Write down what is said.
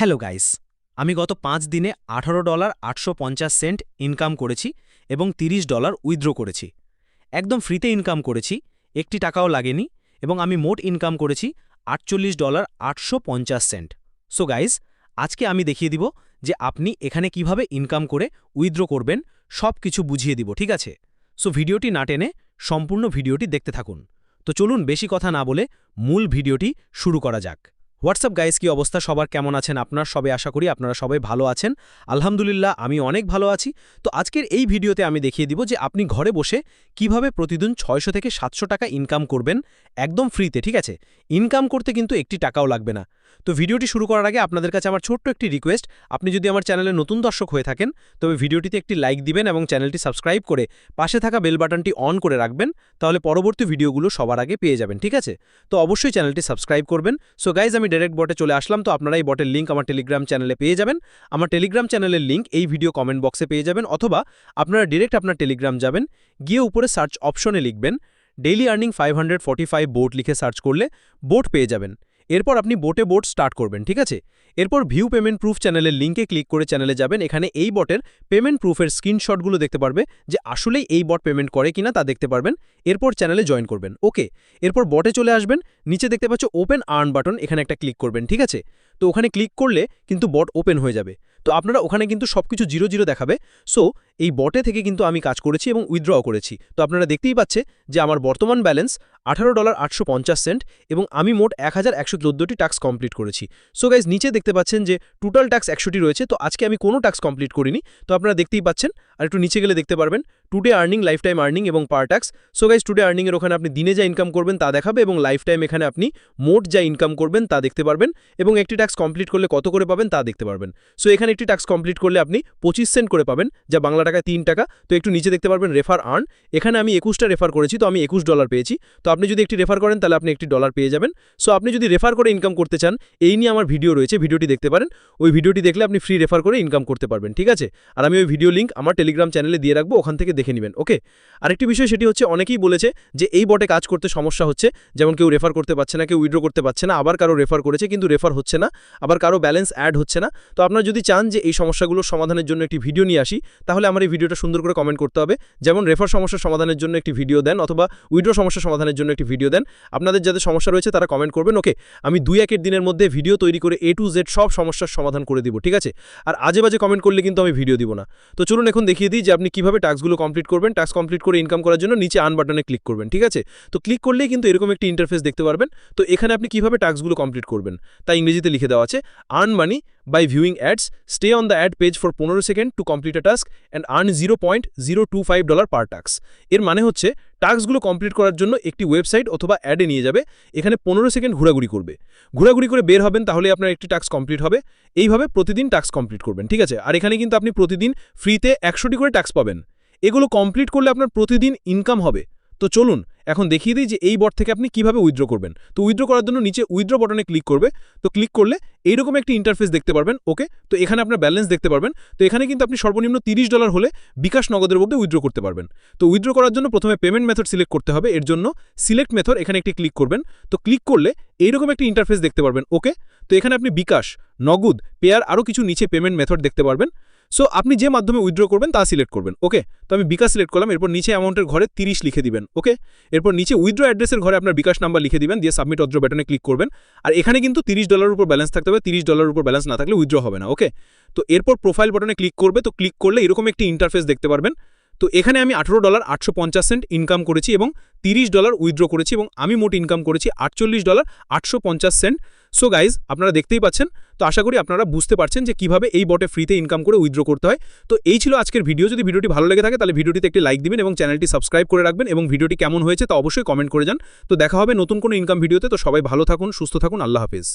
Hello guys, আমি গত পাঁচ দিনে আঠারো ডলার আটশো পঞ্চাশ সেন্ট ইনকাম করেছি এবং ৩০ ডলার উইথড্র করেছি। একদম ফ্রিতে ইনকাম করেছি, একটি টাকাও লাগেনি এবং আমি মোট ইনকাম করেছি আটচল্লিশ ডলার আটশো পঞ্চাশ সেন্ট। সো গাইস, আজকে আমি দেখিয়ে দিব যে আপনি এখানে কীভাবে ইনকাম করে উইথড্র করবেন সব কিছু বুঝিয়ে দিব, ঠিক আছে? সো ভিডিওটি না টেনে সম্পূর্ণ ভিডিওটি দেখতে থাকুন। তো চলুন বেশি কথা না বলে মূল ভিডিওটি শুরু করা যাক। হোয়াটসঅ্যাপ গাইস কি অবস্থা? সবার কেমন আছেন আপনার? সবাই আশা করি আপনারা সবাই ভালো আছেন। আলহামদুলিল্লাহ, আমি অনেক ভালো আছি। তো আজকের এই ভিডিওতে আমি দেখিয়ে দিব যে আপনি ঘরে বসে কীভাবে প্রতিদিন ছয়শো থেকে সাতশো টাকা ইনকাম করবেন একদম ফ্রিতে ঠিক আছে? ইনকাম করতে কিন্তু একটি টাকাও লাগবে না। তো ভিডিওটি শুরু করার আগে আপনাদের কাছে আমার ছোট্ট একটি রিকোয়েস্ট আপনি যদি আমার চ্যানেলে নতুন দর্শক হয়ে থাকেন, তবে ভিডিওটিতে একটি লাইক দিবেন এবং চ্যানেলটি সাবস্ক্রাইব করে পাশে থাকা বেল বাটনটি অন করে রাখবেন, তাহলে পরবর্তী ভিডিওগুলো সবার আগে পেয়ে যাবেন, ঠিক আছে? তো অবশ্যই চ্যানেলটি সাবস্ক্রাইব করবেন। সো গাইজ আমি ডাইরেক্ট বটে চলে আসলাম, তো আপনারা এই বটের লিঙ্ক আমার টেলিগ্রাম চ্যানেলে পেয়ে যাবেন। আমার টেলিগ্রাম চ্যানেলের লিঙ্ক এই ভিডিও কমেন্ট বক্সে পেয়ে যাবেন, অথবা আপনারা ডিরেক্ট আপনার টেলিগ্রাম যাবেন, গিয়ে উপরে সার্চ অপশনে লিখবেন daily earning five hundred five bot লিখে সার্চ করলে বোট পেয়ে যাবেন। এরপর আপনি বোটে বোট স্টার্ট করবেন, ঠিক আছে? এরপর ভিউ পেমেন্ট প্রুফ চ্যানেলের লিঙ্কে ক্লিক করে চ্যানেলে যাবেন। এখানে এই বটের পেমেন্ট প্রুফের স্ক্রিনশটগুলো দেখতে পারবে যে আসলেই এই বট পেমেন্ট করে কিনা তা দেখতে পারবেন। এরপর চ্যানেলে জয়েন করবেন ওকে এরপর বটে চলে আসবেন, নিচে দেখতে পাচ্ছ ওপেন আর্ন বাটন এখানে একটা ক্লিক করবেন, ঠিক আছে? তো ওখানে ক্লিক করলে কিন্তু বট ওপেন হয়ে যাবে। তো আপনারা ওখানে কিন্তু সব কিছু জিরো জিরো দেখাবে। সো, এই বটে থেকে কিন্তু আমি কাজ করেছি এবং উইথড্রও করেছি। তো আপনারা দেখতেই পাচ্ছে যে আমার বর্তমান ব্যালেন্স আঠারো ডলার আটশো পঞ্চাশ সেন্ট এবং আমি মোট এক হাজার একশো চোদ্দোটি টাস্ক কমপ্লিট করেছি। সো গাইজ নিচে দেখতে পাচ্ছেন যে টোটাল টাস্ক একশোটি রয়েছে। তো আজকে আমি কোনো টাস্ক কমপ্লিট করিনি। তো আপনারা দেখতেই পাচ্ছেন। আর একটু নিচে গেলে দেখতে পারবেন। Today earning life time earning এবং per tasks so guys today আর্নিংয়ের ওখানে আপনি দিনে যা ইনকাম করবেন তা দেখাবে এবং লাইফ টাইম এখানে আপনি মোট যা ইনকাম করবেন তা দেখতে পারবেন এবং একটি ট্যাক্স কমপ্লিট করলে কত করে পাবেন তা দেখতে পারবেন। সো এখানে একটি ট্যাক্স কমপ্লিট করলে আপনি পঁচিশ সেন্ট করে পাবেন, যা বাংলা টাকায় তিন টাকা। তো একটু নিচে দেখতে পারবেন রেফার আর্ন এখানে আমি একুশটা রেফার করেছি, তো আমি একুশ ডলার পেয়েছি। তো আপনি যদি একটি রেফার করেন, তাহলে আপনি একটি ডলার পেয়ে যাবেন। সো আপনি যদি রেফার করে ইনকাম করতে চান, এই নিয়ে আমার ভিডিও রয়েছে, ভিডিওটি দেখতে পারেন। ওই ভিডিওটি দেখলে আপনি ফ্রি রেফার করে ইনকাম করতে পারবেন, ঠিক আছে? আর আমি ওই ভিডিও লিঙ্ক আমার টেলিগ্রাম চ্যানেলে দিয়ে রাখব, ওখান থেকে দেখে নেবেন ওকে আরেকটি বিষয় সেটি হচ্ছে, অনেকেই বলেছে যে এই বটে কাজ করতে সমস্যা হচ্ছে, যেমন কেউ রেফার করতে পারছে না, কেউ উইড্রো করতে পারছে না, আবার কারও রেফার করেছে কিন্তু রেফার হচ্ছে না, আবার কারও ব্যালেন্স অ্যাড হচ্ছে না। তো আপনারা যদি চান যে এই সমস্যাগুলোর সমাধানের জন্য একটি ভিডিও নিয়ে আসি, তাহলে আমার এই ভিডিওটা সুন্দর করে কমেন্ট করতে হবে। যেমন রেফার সমস্যার সমাধানের জন্য একটি ভিডিও দেন, অথবা উইড্রো সমস্যা সমাধানের জন্য একটি ভিডিও দেন। আপনাদের যাদের সমস্যা রয়েছে, তারা কমেন্ট করবেন ওকে আমি দুই একের দিনের মধ্যে ভিডিও তৈরি করে এ টু জেড সব সমস্যার সমাধান করে দিব, ঠিক আছে? আর আজে বাজে কমেন্ট করলে কিন্তু আমি ভিডিও দিব না। তো চলুন এখন দেখিয়ে দিই যে আপনি কীভাবে টাস্কগুলো কমপ্লিট করবেন টাস্ক কমপ্লিট করে ইনকাম করার জন্য নিচে আন বাটনে ক্লিক করবেন, ঠিক আছে? তো ক্লিক করলেই কিন্তু এরকম একটি ইন্টারফেস দেখতে পারবেন। তো এখানে আপনি কীভাবে টাস্কগুলো কমপ্লিট করবেন? তা ইংরেজিতে লিখে দেওয়া আছে earn money by viewing ads stay on the ad page for পনেরো second to complete a task and earn zero point zero two five dollar per task এর মানে হচ্ছে টাস্কগুলো কমপ্লিট করার জন্য একটি ওয়েবসাইট অথবা অ্যাডে নিয়ে যাবে, এখানে পনেরো সেকেন্ড ঘোরাঘুরি করবে। ঘোরাঘুরি করে বের হবেন, তাহলে আপনার একটি টাস্ক কমপ্লিট হবে। এইভাবে প্রতিদিন টাস্ক কমপ্লিট করবেন, ঠিক আছে? আর এখানে কিন্তু আপনি প্রতিদিন ফ্রিতে একশোটি করে টাস্ক পাবেন। এগুলো কমপ্লিট করলে আপনার প্রতিদিন ইনকাম হবে। তো চলুন, এখন দেখিয়ে দিই যে এই বট থেকে আপনি কীভাবে উইথড্র করবেন। তো উইথড্র করার জন্য নিচে উইথড্র বটনে ক্লিক করবে। তো ক্লিক করলে এইরকম একটি ইন্টারফেস দেখতে পারবেন ওকে তো এখানে আপনার ব্যালেন্স দেখতে পারবেন। তো এখানে কিন্তু আপনি সর্বনিম্ন তিরিশ ডলার হলে বিকাশ নগদের মধ্যে উইথড্র করতে পারবেন। তো উইথড্র করার জন্য প্রথমে পেমেন্ট মেথড সিলেক্ট করতে হবে। এর জন্য সিলেক্ট মেথড এখানে একটি ক্লিক করবেন। তো ক্লিক করলে এইরকম একটি ইন্টারফেস দেখতে পারবেন ওকে তো এখানে আপনি বিকাশ, নগদ পেয়ার আরও কিছু নিচে পেমেন্ট মেথড দেখতে পারবেন। সো আপনি যে মাধ্যমে উইথড্র করবেন, তা সিলেক্ট করবেন ওকে তো আমি বিকাশ সিলেক্ট করলাম, এরপর নিচে অ্যামাউন্টের ঘরে তিরিশ লিখে দিবেন ওকে এরপর নিচে উইথড্র অ্যাড্রেসের ঘরে আপনার বিকাশ নাম্বার লিখে দিবেন, দিয়ে সাবমিট অদ্র বাটনে ক্লিক করবেন। আর এখানে কিন্তু তিরিশ ডলার উপর ব্যালেন্স থাকতে হবে, তিরিশ ডলার উপর ব্যালেন্স না থাকলে উইথড্র হবে না ওকে তো এরপর প্রোফাইল বাটনে ক্লিক করবে, তো ক্লিক করলে এরকম একটি ইন্টারফেস দেখতে পারবেন। তো এখানে আমি আঠেরো ডলার আটশো পঞ্চাশ সেন্ট ইনকাম করেছি এবং তিরিশ ডলার উইথড্র করেছি এবং আমি মোট ইনকাম করেছি আটচল্লিশ ডলার আটশো পঞ্চাশ সেন্ট সো গাইজ আপনারা দেখতেই পাচ্ছেন তো আশা করি আপনারা বুঝতে পারছেন যে কীভাবে এই বটে ফ্রিতে ইনকাম করে উইথড্র করতে হয়। তো এই ছিল আজকের ভিডিও যদি ভিডিওটি ভালো লেগে থাকে, তাহলে ভিডিওটিতে একটি লাইক দিবেন এবং চ্যানেলটি সাবস্ক্রাইব করে রাখবেন এবং ভিডিওটি কেমন হয়েছে তা অবশ্যই কমেন্ট করে যান। তো দেখা হবে নতুন কোনো ইনকাম ভিডিওতে তো সবাই ভালো থাকুন, সুস্থ থাকুন, আল্লাহ হাফিজ।